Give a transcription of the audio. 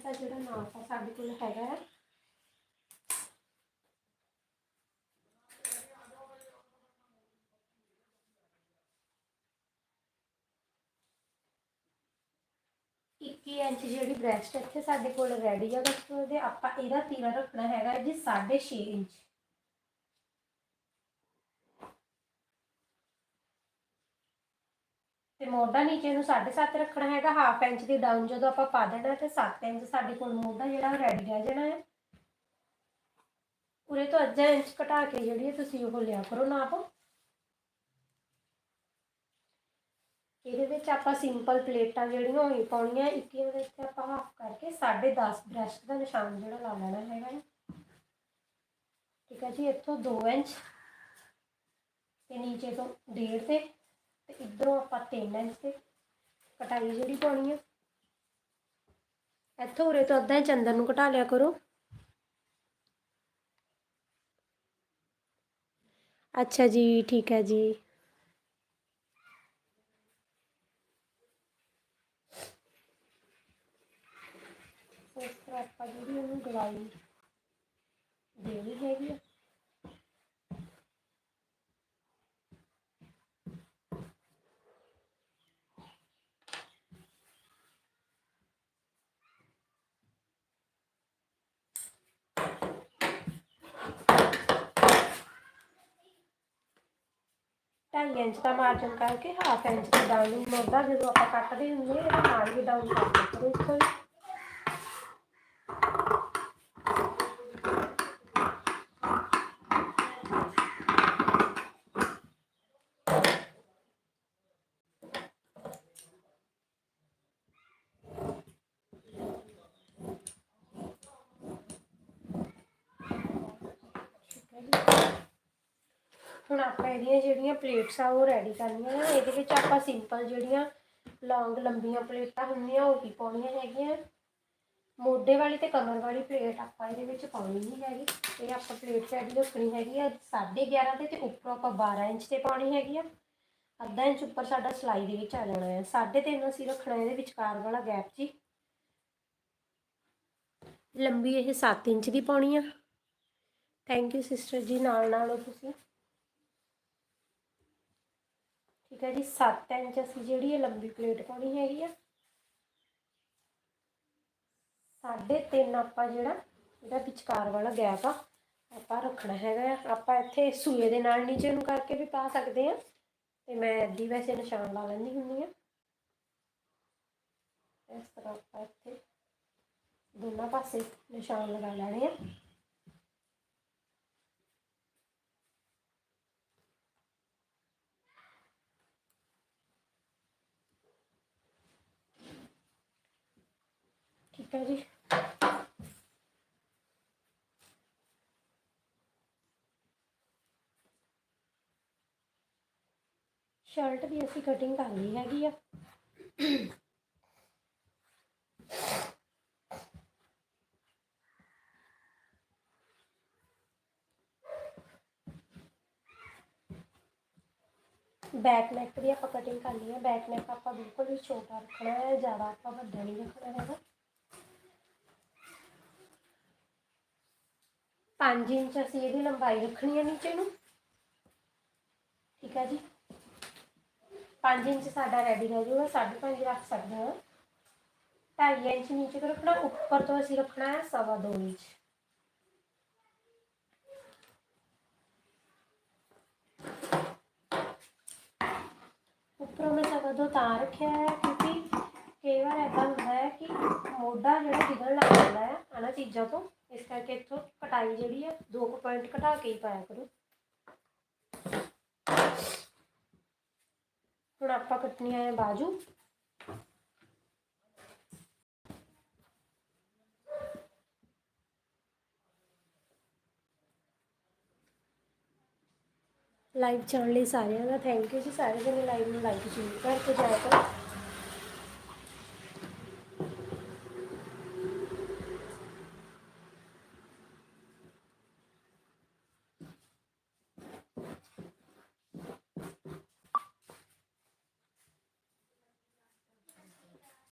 ਦਾ ਜਿਹੜਾ ਨਾਪ ਆ ਸਾਡੇ ਕੋਲ ਹੈਗਾ ਹੈ ਇੱਕੀ ਇੰਚ ਜਿਹੜੀ ਬ੍ਰੈਸਟ ਇੱਥੇ ਸਾਡੇ ਕੋਲ ਰੈਡੀ ਆ ਕਸਟਮਰ ਦੇ ਆਪਾਂ ਇਹਦਾ ਤੀਰਾ ਰੱਖਣਾ ਹੈਗਾ ਜੀ 6.5 ਇੰਚ। ਤੇ ਮੋਢਾ ਨੀਚੇ ਨੂੰ 7.5 ਰੱਖਣਾ ਹੈਗਾ ਹਾਫ ਇੰਚ ਦੀ ਡਾਊਨ ਜਦੋਂ ਆਪਾਂ ਪਾ ਦੇਣਾ ਤੇ 7 ਇੰਚ ਸਾਡੇ ਕੋਲ ਮੋਢਾ ਜਿਹੜਾ ਰੈਡੀ ਰਹਿ ਜਾਣਾ ਹੈ। ਉਰੇ ਤੋਂ ਅੱਧਾ ਇੰਚ ਘਟਾ ਕੇ ਜਿਹੜੀ ਹੈ ਤੁਸੀਂ ਉਹ ਲਿਆ ਕਰੋ ਨਾਪ। ਇਹਦੇ ਵਿੱਚ ਆਪਾਂ ਸਿੰਪਲ ਪਲੇਟਾਂ ਜਿਹੜੀਆਂ ਹੋਈ ਪਾਉਣੀਆਂ ਇੱਕ ਦੇ ਇੱਥੇ ਆਪਾਂ ਹਾਫ ਕਰਕੇ 10.5 ਬ੍ਰੈਸਟ ਦਾ ਨਿਸ਼ਾਨ ਜਿਹੜਾ ਲਾ ਲੈਣਾ ਹੈਗਾ ਠੀਕ ਹੈ ਜੀ, ਇੱਥੋਂ 2 ਇੰਚ ਤੇ ਨੀਚੇ ਤੋਂ 1.5 ਤੇ ਤੇ ਇਧਰੋਂ ਆਪਾਂ 3 ਇੰਚ ਤੇ ਕਟਾਈ ਜਿਹੜੀ ਪਾਉਣੀ ਹੈ ਇੱਥੋਂ ਉਰੇ ਤੋਂ ਅੱਧਾ ਇੰਚ ਅੰਦਰ ਨੂੰ ਘਟਾ ਲਿਆ ਕਰੋ। ਅੱਛਾ ਜੀ, ਠੀਕ ਹੈ ਜੀ। ਇਸ ਤਰ੍ਹਾਂ ਆਪਾਂ ਜਿਹੜੀ ਉਹਨੂੰ ਗਲਾਈ ਦੇਣੀ ਹੈਗੀ ਆ। ਢਾਈ ਇੰਚ ਦਾ ਮਾਰਜਨ ਕਰਕੇ ਹਾਫ ਇੰਚ ਦਾ ਡਾਊਨ ਮੋਢਾ ਜਦੋਂ ਆਪਾਂ ਕੱਟਦੇ ਹੁੰਦੇ ਆ ਨਾਲ ਵੀ ਡਾਊਨ ਕਰ ਦਿਓ ਕਰੋ ਇੱਥੋਂ ਹੀ ਠੀਕ ਹੈ ਜੀ ਹੁਣ ਆਪਾਂ ਇਹਦੀਆਂ ਜਿਹੜੀਆਂ ਪਲੇਟਸ ਆ, ਉਹ ਰੈਡੀ ਕਰਨੀਆਂ ਨੇ। ਇਹਦੇ ਵਿੱਚ ਆਪਾਂ ਸਿੰਪਲ ਜਿਹੜੀਆਂ ਲੌਂਗ ਲੰਬੀਆਂ ਪਲੇਟਾਂ ਹੁੰਦੀਆਂ, ਉਹ ਹੀ ਪਾਉਣੀਆਂ ਹੈਗੀਆਂ। ਮੋਢੇ ਵਾਲੀ ਤੇ ਕਮਰ ਵਾਲੀ ਪਲੇਟ ਆਪਾਂ ਇਹਦੇ ਵਿੱਚ ਪਾਉਣੀ ਨਹੀਂ ਹੈਗੀ। ਇਹ ਆਪਾਂ ਪਲੇਟ ਰੈਡੀ ਰੱਖਣੀ ਹੈਗੀ ਆ। 11.5 ਤੇ ਤੇ ਉੱਪਰੋਂ ਆਪਾਂ 12 ਇੰਚ ਤੇ ਪਾਉਣੀ ਹੈਗੀ ਆ। ਅੱਧਾ ਇੰਚ ਉੱਪਰ ਸਾਡਾ ਸਲਾਈ ਦੇ ਵਿੱਚ ਆ ਜਾਣਾ ਹੈ 3.5 ਅਸੀਂ ਰੱਖਣਾ ਇਹਦੇ ਵਿਚਕਾਰ ਵਾਲਾ ਗੈਪ ਜੀ। ਲੰਬੀ ਇਹ 7 ਇੰਚ ਦੀ ਪਾਉਣੀ ਆ। ਥੈਂਕ ਯੂ ਸਿਸਟਰ ਜੀ। ਨਾਲ ਨਾਲ ਤੁਸੀਂ ਠੀਕ ਹੈ ਜੀ 7 ਇੰਚ ਅਸੀਂ ਜਿਹੜੀ ਇਹ ਲੰਬੀ ਪਲੇਟ ਪਾਉਣੀ ਹੈਗੀ ਆ। ਸਾਢੇ ਤਿੰਨ ਆਪਾਂ ਜਿਹੜਾ, ਇਹਦਾ ਵਿਚਕਾਰ ਵਾਲਾ ਗੈਪ ਆ, ਆਪਾਂ ਰੱਖਣਾ ਹੈਗਾ ਆਪਾਂ ਇੱਥੇ ਸੂਏ ਦੇ ਨਾਲ ਨੀਚੇ ਨੂੰ ਕਰਕੇ ਵੀ ਪਾ ਸਕਦੇ ਆ। ਤੇ ਮੈਂ ਅੱਧੀ ਵੈਸੇ ਨਿਸ਼ਾਨ ਲਾ ਲੈਂਦੀ ਹੁੰਦੀ ਆ। ਇਸ ਤਰ੍ਹਾਂ ਆਪਾਂ ਇੱਥੇ ਦੋਨਾਂ ਪਾਸੇ ਨਿਸ਼ਾਨ ਲਗਾ ਲੈਣੇ ਆ। ਠੀਕ ਹੈ ਜੀ ਸ਼ਰਟ ਦੀ ਅਸੀਂ ਕਟਿੰਗ ਕਰ ਲਈ ਹੈਗੀ ਆ ਬੈਕ ਨੈਕ ਦੀ ਆਪਾਂ ਕਟਿੰਗ ਕਰ ਲਈ ਹੈ। ਬੈਕ ਨੈਕ ਆਪਾਂ ਬਿਲਕੁਲ ਵੀ ਛੋਟਾ ਰੱਖਣਾ ਹੈ, ਜ਼ਿਆਦਾ ਆਪਾਂ ਵੱਡਾ ਨਹੀਂ ਰੱਖਣਾ ਹੈਗਾ। 5 ਇੰਚ ਅਸੀਂ ਇਹਦੀ ਲੰਬਾਈ ਰੱਖਣੀ ਹੈ ਨੀਚੇ ਨੂੰ। ਠੀਕ ਹੈ ਜੀ। 5 ਇੰਚ ਸਾਡਾ ਰੈਡੀ ਰਹਿ ਜਾਊਗਾ 5.5 ਰੱਖ ਸਕਦੇ ਹਾਂ। 2.5 ਇੰਚ ਨੀਚੇ ਤੋਂ ਰੱਖਣਾ, ਉੱਪਰ ਤੋਂ ਅਸੀਂ ਰੱਖਣਾ ਹੈ ਸਵਾ ਦੋ ਇੰਚ। ਉੱਪਰੋਂ ਮੈਂ ਸਵਾ ਦੋ ਤਾਂ ਰੱਖਿਆ ਹੈ, ਕਿਉਂਕਿ ਕਈ ਵਾਰ ਐਦਾਂ ਹੁੰਦਾ ਹੈ ਕਿ ਮੋਢਾ ਜਿਹੜਾ ਵਿਗੜ ਲੱਗ ਜਾਂਦਾ ਹੈ ਇਹਨਾਂ ਚੀਜ਼ਾਂ ਤੋਂ, ਇਸ ਕਰਕੇ ਇੱਥੋਂ ਕਟਾਈ ਜਿਹੜੀ ਹੈ ਦੋ ਕੁ ਪੁਆਇੰਟ ਘਟਾ ਕੇ ਹੀ ਪਾਇਆ ਕਰੋ ਹੁਣ ਆਪਾਂ ਕੱਟਣੀਆਂ ਹੈ ਬਾਜੂ ਲਾਈਵ ਚੱਲਣ ਲਈ ਸਾਰਿਆਂ ਦਾ ਥੈਂਕ ਯੂ ਜੀ। ਸਾਰੇ ਜਣੇ ਲਾਈਵ ਨੂੰ ਲਾਈਕ ਜ਼ਰੂਰ ਕਰਕੇ ਜਾਇਆ ਕਰੋ।